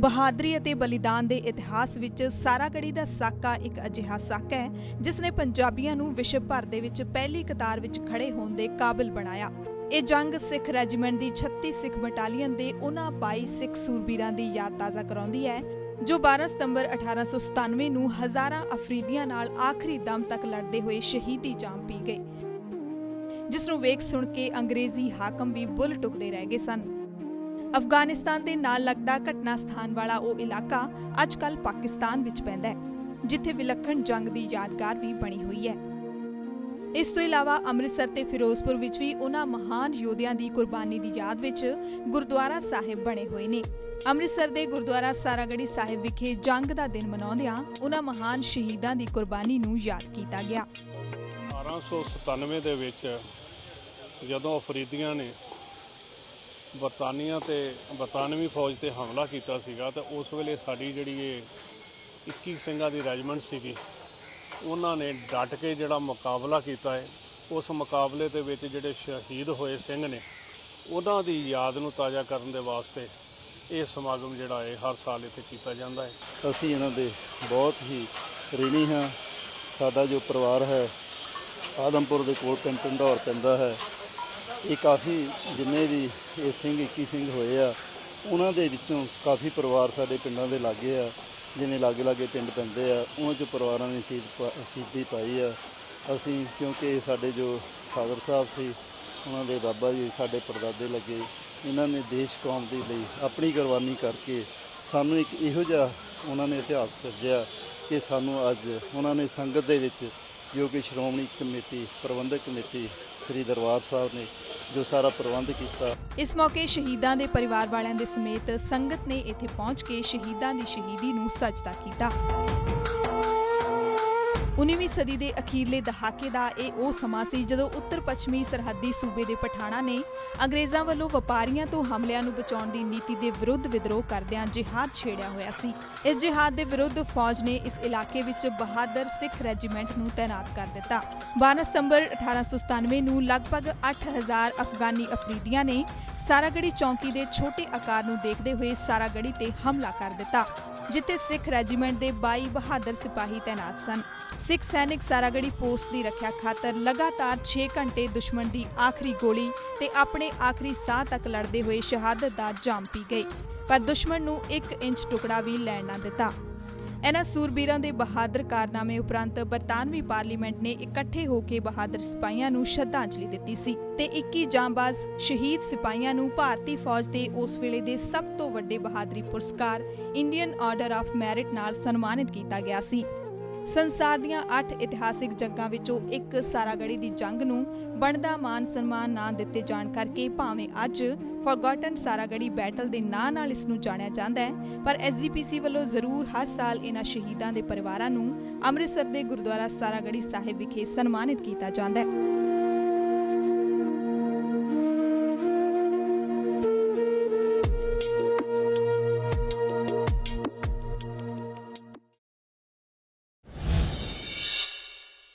ਬਹਾਦਰੀ ਅਤੇ ਬਲੀਦਾਨ ਦੇ ਇਤਿਹਾਸ ਵਿੱਚ ਸਾਰਾਗੜੀ ਦਾ ਸਾਕਾ ਇੱਕ ਅਜਿਹਾ ਸਾਕਾ ਹੈ ਜਿਸ ਨੇ ਪੰਜਾਬੀਆਂ ਨੂੰ ਵਿਸ਼ਵ ਭਰ ਦੇ ਵਿੱਚ ਪਹਿਲੀ ਕਤਾਰ ਵਿੱਚ ਖੜੇ ਹੋਣ ਦੇ ਕਾਬਿਲ ਬਣਾਇਆ। ਇਹ ਜੰਗ ਸਿੱਖ ਰੈਜੀਮੈਂਟ ਦੀ 36 ਸਿੱਖ ਬਟਾਲੀਅਨ ਦੇ ਉਹਨਾਂ 22 ਸਿੱਖ ਸੂਰਬੀਰਾਂ ਦੀ ਯਾਦ ਤਾਜ਼ਾ ਕਰਾਉਂਦੀ ਹੈ, ਜੋ 12 ਸਤੰਬਰ 1897 ਨੂੰ ਹਜ਼ਾਰਾਂ ਅਫਰੀਦੀਆਂ ਨਾਲ ਆਖਰੀ ਦਮ ਤੱਕ ਲੜਦੇ ਹੋਏ ਸ਼ਹੀਦੀ ਜਾਮ ਪੀ ਗਏ। ਜਿਸ ਨੂੰ ਵੇਖ ਸੁਣ ਕੇ ਅੰਗਰੇਜ਼ੀ ਹਾਕਮ ਵੀ ਬੁੱਲ ਟੁਕਦੇ ਰਹਿ ਗਏ ਸਨ। ਅਫਗਾਨਿਸਤਾਨ ਦੇ ਨਾਲ ਲੱਗਦਾ ਘਟਨਾ ਸਥਾਨ ਵਾਲਾ ਉਹ ਇਲਾਕਾ ਅੱਜਕੱਲ ਪਾਕਿਸਤਾਨ ਵਿੱਚ ਪੈਂਦਾ ਹੈ, ਜਿੱਥੇ ਵਿਲੱਖਣ ਜੰਗ ਦੀ ਯਾਦਗਾਰ ਵੀ ਬਣੀ ਹੋਈ ਹੈ। ਇਸ ਤੋਂ ਇਲਾਵਾ ਅੰਮ੍ਰਿਤਸਰ ਤੇ ਫਿਰੋਜ਼ਪੁਰ ਵਿੱਚ ਵੀ ਉਹਨਾਂ ਮਹਾਨ ਯੋਧਿਆਂ ਦੀ ਕੁਰਬਾਨੀ ਦੀ ਯਾਦ ਵਿੱਚ ਗੁਰਦੁਆਰਾ ਸਾਹਿਬ ਬਣੇ ਹੋਏ ਨੇ। ਅੰਮ੍ਰਿਤਸਰ ਦੇ ਗੁਰਦੁਆਰਾ ਸਾਰਾਗੜੀ ਸਾਹਿਬ ਵਿਖੇ ਜੰਗ ਦਾ ਦਿਨ ਮਨਾਉਂਦਿਆਂ ਉਹਨਾਂ ਮਹਾਨ ਸ਼ਹੀਦਾਂ ਦੀ ਕੁਰਬਾਨੀ ਨੂੰ ਯਾਦ ਕੀਤਾ ਗਿਆ। 1897 ਦੇ ਵਿੱਚ ਜਦੋਂ ਅਫਰੀਦੀਆਂ ਨੇ ਬਰਤਾਨੀਆ ਤੇ ਬਰਤਾਨਵੀ ਫੌਜ ਤੇ ਹਮਲਾ ਕੀਤਾ ਸੀਗਾ ਤਾਂ ਉਸ ਵੇਲੇ ਸਾਡੀ ਜਿਹੜੀ ਇਹ 21 ਸਿੰਘਾਂ ਦੀ ਰੈਜੀਮੈਂਟ ਸੀਗੀ, ਉਹਨਾਂ ਨੇ ਡਟ ਕੇ ਜਿਹੜਾ ਮੁਕਾਬਲਾ ਕੀਤਾ ਹੈ ਉਸ ਮੁਕਾਬਲੇ ਦੇ ਵਿੱਚ ਜਿਹੜੇ ਸ਼ਹੀਦ ਹੋਏ ਸਿੰਘ ਨੇ, ਉਹਨਾਂ ਦੀ ਯਾਦ ਨੂੰ ਤਾਜ਼ਾ ਕਰਨ ਦੇ ਵਾਸਤੇ ਇਹ ਸਮਾਗਮ ਜਿਹੜਾ ਹੈ ਹਰ ਸਾਲ ਇੱਥੇ ਕੀਤਾ ਜਾਂਦਾ ਹੈ ਅਸੀਂ ਇਹਨਾਂ ਦੇ ਬਹੁਤ ਹੀ ਰਿਣੀ ਹਾਂ। ਸਾਡਾ ਜੋ ਪਰਿਵਾਰ ਹੈ, ਆਦਮਪੁਰ ਦੇ ਕੋਲ ਪਿੰਡ ਢੰਡੌਰ ਪੈਂਦਾ ਹੈ। ਇਹ ਕਾਫੀ ਜਿੰਨੇ ਵੀ ਇਹ ਸਿੰਘ 21 ਸਿੰਘ ਹੋਏ ਆ, ਉਹਨਾਂ ਦੇ ਵਿੱਚੋਂ ਕਾਫੀ ਪਰਿਵਾਰ ਸਾਡੇ ਪਿੰਡਾਂ ਦੇ ਲਾਗੇ ਆ ਜਿਵੇਂ ਲਾਗੇ ਲਾਗੇ ਪਿੰਡ ਪੈਂਦੇ ਆ, ਉਹਨਾਂ ਚੋਂ ਪਰਿਵਾਰਾਂ ਨੇ ਸ਼ਹੀਦ ਪਾ- ਸ਼ਹੀਦੀ ਪਾਈ ਆ। ਅਸੀਂ ਕਿਉਂਕਿ ਸਾਡੇ ਜੋ ਫਾਦਰ ਸਾਹਿਬ ਸੀ, ਉਹਨਾਂ ਦੇ ਬਾਬਾ ਜੀ ਸਾਡੇ ਪਰਦਾਦੇ ਲੱਗੇ, ਇਹਨਾਂ ਨੇ ਦੇਸ਼ ਕੌਮ ਦੇ ਲਈ ਆਪਣੀ ਕੁਰਬਾਨੀ ਕਰਕੇ ਸਾਨੂੰ ਇੱਕ ਇਹੋ ਜਿਹਾ ਉਹਨਾਂ ਨੇ ਇਤਿਹਾਸ ਸਿਰਜਿਆ ਕਿ ਸਾਨੂੰ ਅੱਜ ਉਹਨਾਂ ਨੇ ਸੰਗਤ ਦੇ ਵਿੱਚ ਜੋ ਕਿ ਸ਼੍ਰੋਮਣੀ ਕਮੇਟੀ, ਪ੍ਰਬੰਧਕ ਕਮੇਟੀ, ਸ੍ਰੀ ਦਰਬਾਰ ਸਾਹਿਬ ਨੇ ਜੋ ਸਾਰਾ ਪ੍ਰਬੰਧ ਕੀਤਾ। ਇਸ ਮੌਕੇ ਸ਼ਹੀਦਾਂ ਦੇ ਪਰਿਵਾਰ ਵਾਲਿਆਂ ਦੇ ਸਮੇਤ ਸੰਗਤ ਨੇ ਇੱਥੇ ਪਹੁੰਚ ਕੇ ਸ਼ਹੀਦਾਂ ਦੀ ਸ਼ਹੀਦੀ ਨੂੰ ਸਜਦਾ ਕੀਤਾ। 19ਵੀਂ ਸਦੀ ਦੇ ਅਖੀਰਲੇ ਦਹਾਕੇ ਦਾ ਇਹ ਉਹ ਸਮਾਂ ਸੀ ਜਦੋਂ ਉੱਤਰ ਪੱਛਮੀ ਸਰਹੱਦੀ ਸੂਬੇ ਦੇ ਪਠਾਣਾ ਨੇ ਅੰਗਰੇਜ਼ਾਂ ਵੱਲੋਂ ਵਪਾਰੀਆਂ ਤੋਂ ਹਮਲਿਆਂ ਨੂੰ ਬਚਾਉਣ ਦੀ ਨੀਤੀ ਦੇ ਵਿਰੁੱਧ ਵਿਦਰੋਹ ਕਰਦਿਆਂ ਜਿਹਾਦ ਛੇੜਿਆ ਹੋਇਆ ਸੀ। ਇਸ ਜਿਹਾਦ ਦੇ ਵਿਰੁੱਧ ਫੌਜ ਨੇ ਇਸ ਇਲਾਕੇ ਵਿੱਚ ਬਹਾਦਰ ਸਿੱਖ ਰੈਜੀਮੈਂਟ ਨੂੰ ਤਾਇਨਾਤ ਕਰ ਦਿੱਤਾ। 12 ਸਤੰਬਰ 1897 ਨੂੰ ਲਗਭਗ 8000 ਅਫਗਾਨੀ ਅਫਰੀਦੀਆਂ ਨੇ ਸਾਰਾਗੜੀ ਚੌਂਕੀ ਦੇ ਛੋਟੇ ਆਕਾਰ ਨੂੰ ਦੇਖਦੇ ਹੋਏ ਸਾਰਾਗੜੀ ਤੇ ਹਮਲਾ ਕਰ ਦਿੱਤਾ। ਜਿੱਥੇ ਸਿੱਖ ਰੈਜੀਮੈਂਟ ਦੇ 22 ਬਹਾਦਰ ਸਿਪਾਹੀ ਤੈਨਾਤ ਸਨ। ਸਿੱਖ ਸੈਨਿਕ ਸਾਰਾਗੜੀ ਪੋਸਟ ਦੀ ਰੱਖਿਆ ਖਾਤਰ ਲਗਾਤਾਰ 6 ਘੰਟੇ ਦੁਸ਼ਮਣ ਦੀ ਆਖਰੀ ਗੋਲੀ ਤੇ ਆਪਣੇ ਆਖਰੀ ਸਾਹ ਤੱਕ ਲੜਦੇ ਹੋਏ ਸ਼ਹਾਦਤ ਦਾ ਜਾਮ ਪੀ ਗਈ ਪਰ ਦੁਸ਼ਮਣ ਨੂੰ 1 ਇੰਚ ਟੁਕੜਾ ਵੀ ਲੈਣ ਨਾ ਦਿੱਤਾ। ਇਹਨਾਂ ਸੂਰਬੀਰਾਂ ਦੇ ਬਹਾਦਰ ਕਾਰਨਾਮੇ ਉਪਰੰਤ ਬਰਤਾਨਵੀ ਪਾਰਲੀਮੈਂਟ ਨੇ ਇਕੱਠੇ ਹੋ ਕੇ ਬਹਾਦਰ ਸਿਪਾਹੀਆਂ ਨੂੰ ਸ਼ਰਧਾਂਜਲੀ ਦਿੱਤੀ ਸੀ ਤੇ 21 ਜਾਂਬਾਜ਼ ਸ਼ਹੀਦ ਸਿਪਾਹੀਆਂ ਨੂੰ ਭਾਰਤੀ ਫੌਜ ਦੇ ਉਸ ਵੇਲੇ ਦੇ ਸਭ ਤੋਂ ਵੱਡੇ ਬਹਾਦਰੀ ਪੁਰਸਕਾਰ ਇੰਡੀਅਨ ਆਰਡਰ ਆਫ ਮੈਰਿਟ ਨਾਲ ਸਨਮਾਨਿਤ ਕੀਤਾ ਗਿਆ ਸੀ। ਸੰਸਾਰ ਦੀਆਂ 8 ਇਤਿਹਾਸਿਕ ਜੰਗਾਂ ਵਿੱਚੋਂ ਇੱਕ ਸਾਰਾਗੜੀ ਦੀ ਜੰਗ ਨੂੰ ਬਣਦਾ ਮਾਨ ਸਨਮਾਨ ਨਾ ਦਿੱਤੇ ਜਾਣ ਕਰਕੇ ਭਾਵੇਂ ਅੱਜ ਫੋਰਗੋਟਨ ਸਾਰਾਗੜੀ ਬੈਟਲ ਦੇ ਨਾਂ ਨਾਲ ਇਸ ਨੂੰ ਜਾਣਿਆ ਜਾਂਦਾ ਹੈ, ਪਰ ਐਸਜੀਪੀਸੀ ਵੱਲੋਂ ਜ਼ਰੂਰ ਹਰ ਸਾਲ ਇਹਨਾਂ ਸ਼ਹੀਦਾਂ ਦੇ ਪਰਿਵਾਰਾਂ ਨੂੰ ਅੰਮ੍ਰਿਤਸਰ ਦੇ ਗੁਰਦੁਆਰਾ ਸਾਰਾਗੜੀ ਸਾਹਿਬ ਵਿਖੇ ਸਨਮਾਨਿਤ ਕੀਤਾ ਜਾਂਦਾ ਹੈ।